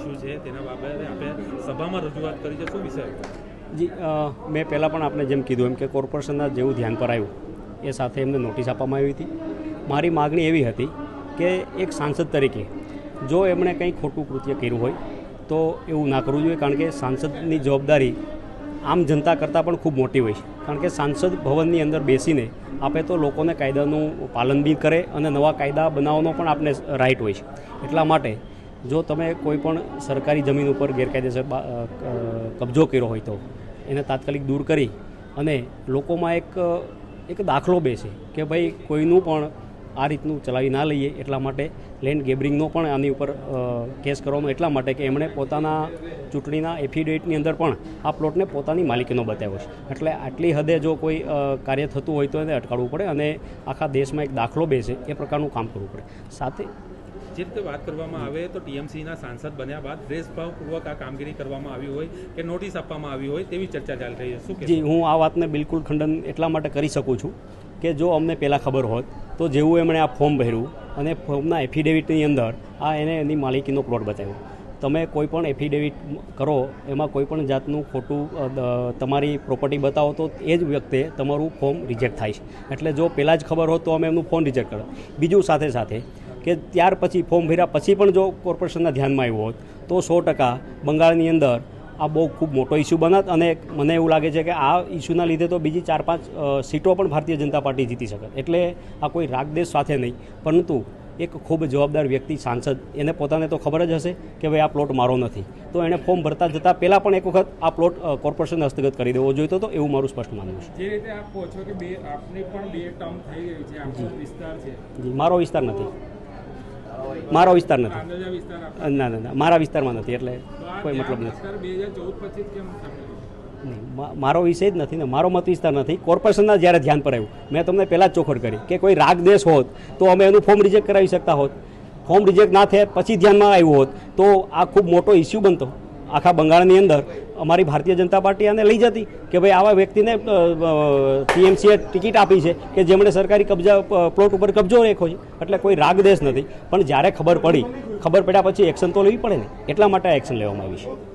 Issue છે, તેના બાબતે આપણે સભામાં રજૂઆત કરી છે. શું વિષય? જી મેં પહેલાં પણ આપણે જેમ કીધું એમ કે કોર્પોરેશનના જેવું ધ્યાન પર આવ્યું, એ સાથે એમને નોટિસ આપવામાં આવી હતી. મારી માગણી એવી હતી કે એક સાંસદ તરીકે જો એમણે કંઈ ખોટું કૃત્ય કર્યું હોય, તો એવું ના કરવું જોઈએ, કારણ કે સાંસદની જવાબદારી આમ જનતા કરતાં પણ ખૂબ મોટી હોય છે. કારણ કે સાંસદ ભવનની અંદર બેસીને આપે તો લોકોને કાયદાનું પાલન બી કરે અને નવા કાયદા બનાવવાનો પણ આપણે રાઈટ હોય છે. એટલા માટે જો તમે કોઈ પણ સરકારી જમીન ઉપર ગેરકાયદેસર કબજો કર્યો હોય તો એને તાત્કાલિક દૂર કરી અને લોકોમાં એક એક દાખલો બેસે કે ભાઈ કોઈનું પણ આ રીતનું ચલાવી ના લઈએ એટલા માટે લેન્ડ ગેબરિંગનો પણ આની ઉપર કેસ કરવાનો એટલા માટે કે એમણે પોતાના ચૂંટણીના એફિડેવિટની અંદર પણ આ પ્લોટને પોતાની માલિકીનો બતાવ્યો છે. એટલે આટલી હદે જો કોઈ કાર્ય થતું હોય તો એને અટકાવવું પડે અને આખા દેશમાં એક દાખલો બેસે એ પ્રકારનું કામ કરવું પડે. સાથે જે રીતે વાત કરવામાં આવે તો ટીએમસીના સાંસદ બન્યા બાદ દ્વેષભાવપૂર્વક આ કામગીરી કરવામાં આવી હોય કે નોટિસ આપવામાં આવી હોય તેવી ચર્ચા ચાલી રહી છે. શું? જી, હું આ વાતને બિલકુલ ખંડન એટલા માટે કરી શકું છું કે જો અમને પહેલાં ખબર હોત, તો જેવું એમણે આ ફોર્મ ભર્યું અને ફોર્મના એફિડેવિટની અંદર આ એને એની માલિકીનો પ્લોટ બતાવ્યો. તમે કોઈ પણ એફિડેવિટ કરો, એમાં કોઈ પણ જાતનું ખોટું તમારી પ્રોપર્ટી બતાવો, તો એ જ વ્યક્તિએ તમારું ફોર્મ રિજેક્ટ થાય છે. એટલે જો પહેલાં જ ખબર હોત, તો અમે એમનું ફોર્મ રિજેક્ટ કરો બીજું સાથે સાથે કે ત્યાર પછી ફોર્મ ભર્યા પછી પણ જો કોર્પોરેશનના ધ્યાનમાં આવ્યું હોત તો સો ટકા બંગાળની અંદર આ બહુ ખૂબ મોટો ઇસ્યુ બનત અને મને એવું લાગે છે કે આ ઇસ્યુના લીધે તો બીજી ચાર પાંચ સીટો પણ ભારતીય જનતા પાર્ટી જીતી શકે. એટલે આ કોઈ રાગદેશ સાથે નહીં પરંતુ એક ખૂબ જવાબદાર વ્યક્તિ સાંસદ એને પોતાને તો ખબર જ હશે કે ભાઈ આ પ્લોટ મારો નથી. તો એણે ફોર્મ ભરતા જતાં પહેલાં પણ એક વખત આ પ્લોટ કોર્પોરેશન હસ્તગત કરી દેવો જોઈતો હતો એવું મારું સ્પષ્ટ માનવું છે. જે રીતે આપ કહો છો કે બે આપને પણ બે ટર્મ થઈ ગઈ છે આપણો વિસ્તાર છે. મારો વિસ્તાર નથી. મારો વિસ્તાર નથી. ના ના ના, મારા વિસ્તારમાં નથી, એટલે કોઈ મતલબ નથી. મારો વિષય જ નથી ને, મારો મત વિસ્તાર નથી. કોર્પોરેશનના જ્યારે ધ્યાન પર આવ્યું, મેં તમને પહેલાં જ ચોખડ કરી કે કોઈ રાગ દેશ હોત, તો અમે એનું ફોર્મ રિજેક્ટ કરાવી શકતા હોત. ફોર્મ રિજેક્ટ ના થાય, પછી ધ્યાનમાં આવ્યું હોત, તો આ ખૂબ મોટો ઇસ્યુ બનતો. આખા બંગાળની અંદર અમારી ભારતીય જનતા પાર્ટી આને લઈ જતી કે ભાઈ આવા વ્યક્તિને ટીએમસીએ ટિકિટ આપી છે કે જેમણે સરકારી કબજા પ્લોટ ઉપર કબજો રાખ્યો છે. એટલે કોઈ રાગ દેશ નથી. પણ જ્યારે ખબર પડી, ખબર પડ્યા પછી એક્શન તો લેવી પડે ને. એટલા માટે એક્શન લેવામાં આવી છે.